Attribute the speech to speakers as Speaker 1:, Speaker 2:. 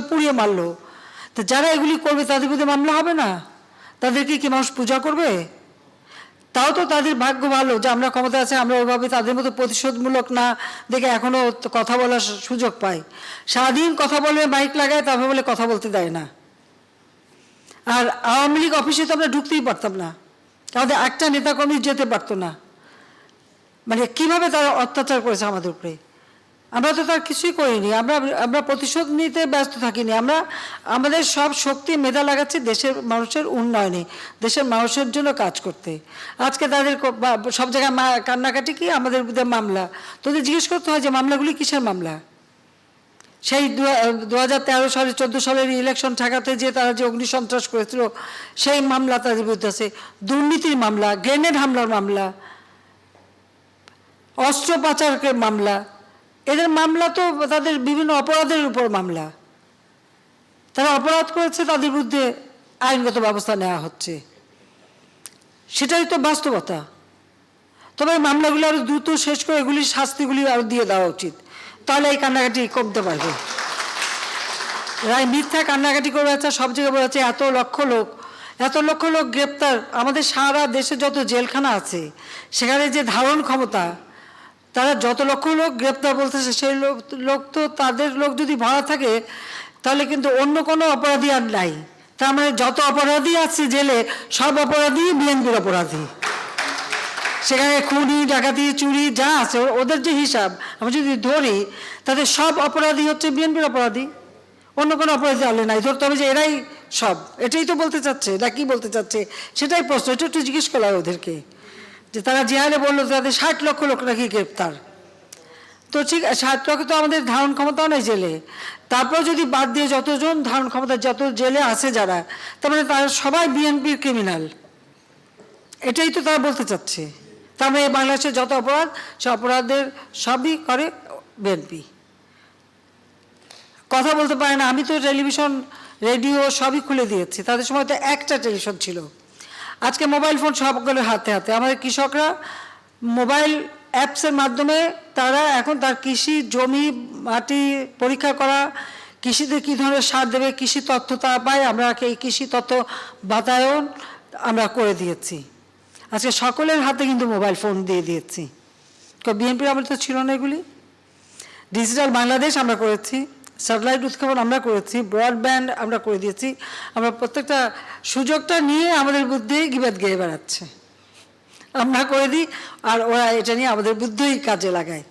Speaker 1: পুড়িয়ে মারলো। তো যারা এগুলি করবে, তাদের বিরুদ্ধে মামলা হবে না? তাদেরকে কি মানুষ পূজা করবে? তাও তো তাদের ভাগ্য ভালো যে আমরা ক্ষমতা আছে, আমরা ওইভাবে তাদের মতো প্রতিশোধমূলক না দেখে এখনও তো কথা বলার সুযোগ পাই। সারাদিন কথা বলবে মাইক লাগায়, তারপর বলে কথা বলতে দেয় না। আর আওয়ামী লীগ অফিসে তো আমরা ঢুকতেই পারতাম না। আমাদের একটা নেতাকর্মী যেতে পারতো না। মানে কীভাবে তারা অত্যাচার করেছে আমাদের উপরে? আমরা তো তার কিছুই করিনি। আমরা আমরা প্রতিশোধ নিতে ব্যস্ত থাকিনি। আমরা, আমাদের সব শক্তি মেধা লাগাচ্ছি দেশের মানুষের উন্নয়নে, দেশের মানুষের জন্য কাজ করতে। আজকে তাদের সব জায়গায় মা কান্নাকাটি কি? আমাদের বিরুদ্ধে মামলা। তোদের জিজ্ঞেস করতে হয় যে মামলাগুলি কিসের মামলা? সেই দু হাজার তেরো সালে, চোদ্দ সালের ইলেকশন ঠেকাতে যে তারা যে অগ্নিসন্ত্রাস করেছিল, সেই মামলা তাদের বিরুদ্ধে আছে। দুর্নীতির মামলা, গ্রেনেড হামলার মামলা অস্ত্র পাচারের মামলা এদের মামলা তো তাদের বিভিন্ন অপরাধের উপর মামলা। তারা অপরাধ করেছে, তাদের বিরুদ্ধে আইনগত ব্যবস্থা নেওয়া হচ্ছে। সেটাই তো বাস্তবতা। তবে মামলাগুলো আরও দ্রুত শেষ করে এগুলির শাস্তিগুলি আরও দিয়ে দেওয়া উচিত। তাহলে এই কান্নাকাটি কমতে পারবে। রায় মিথ্যা কান্নাকাটি করে যাচ্ছে সব জায়গায় বলে এত লক্ষ লোক, এত লক্ষ লোক গ্রেপ্তার। আমাদের সারা দেশে যত জেলখানা আছে, সেখানে যে ধারণ ক্ষমতা তারা যত লক্ষ লোক গ্রেপ্তার বলতেছে, সেই লোক লোক তো তাদের লোক যদি ভাড়া থাকে, তাহলে কিন্তু অন্য কোনো অপরাধী আর নাই। তার মানে যত অপরাধী আছে জেলে, সব অপরাধী বিএনপির অপরাধী। সেখানে খুনি, ডাকাতি, চুরি যা আছে ওদের যে হিসাব, আমি যদি ধরি, তাদের সব অপরাধী হচ্ছে বিএনপির অপরাধী। অন্য কোনো অপরাধী আলে নাই। ধরতে হবে যে এরাই সব। এটাই তো বলতে চাচ্ছে না কি বলতে চাচ্ছে? সেটাই প্রশ্ন। এটা একটু জিজ্ঞেস করা ওদেরকে। যে তারা যে বলল তাদের ষাট লক্ষ লোক নাকি গ্রেপ্তার। তো ঠিক, ষাট লক্ষ তো আমাদের ধারণ ক্ষমতাও নেই জেলে। তারপর যদি বাদ দিয়ে যতজন ধারণ ক্ষমতা, যত জেলে আছে যারা, তার মানে তারা সবাই বিএনপির ক্রিমিনাল। এটাই তো তারা বলতে চাচ্ছে। তার মানে বাংলাদেশে যত অপরাধ, সে অপরাধের সবই করে বিএনপি। কথা বলতে পারে না, আমি তো টেলিভিশন, রেডিও সবই খুলে দিয়েছি। তাদের সময় তো একটা টেলিভিশন ছিল। আজকে মোবাইল ফোন সবগুলো হাতে হাতে। আমাদের কৃষকরা মোবাইল অ্যাপসের মাধ্যমে তারা এখন তার কৃষি জমি, মাটি পরীক্ষা করা, কৃষিতে কী ধরনের সার দেবে, কৃষি তথ্য তারা পায়, আমরা এই কৃষি তথ্য বাতায়ন আমরা করে দিয়েছি। আজকে সকলের হাতে কিন্তু মোবাইল ফোন দিয়ে দিয়েছি। তো বিএনপির আমলে তো ছিল না এগুলি। ডিজিটাল বাংলাদেশ আমরা করেছি। স্যাটেলাইট উৎক্ষেপণ আমরা করেছি ব্রডব্যান্ড আমরা করে দিয়েছি। আমরা প্রত্যেকটা সুযোগটা নিয়ে আমাদের বুদ্ধি গিবাদ গেয়ে বেড়াচ্ছে। আমরা করে দিই আর ওরা এটা নিয়ে আমাদের বুদ্ধি কাজে লাগায়।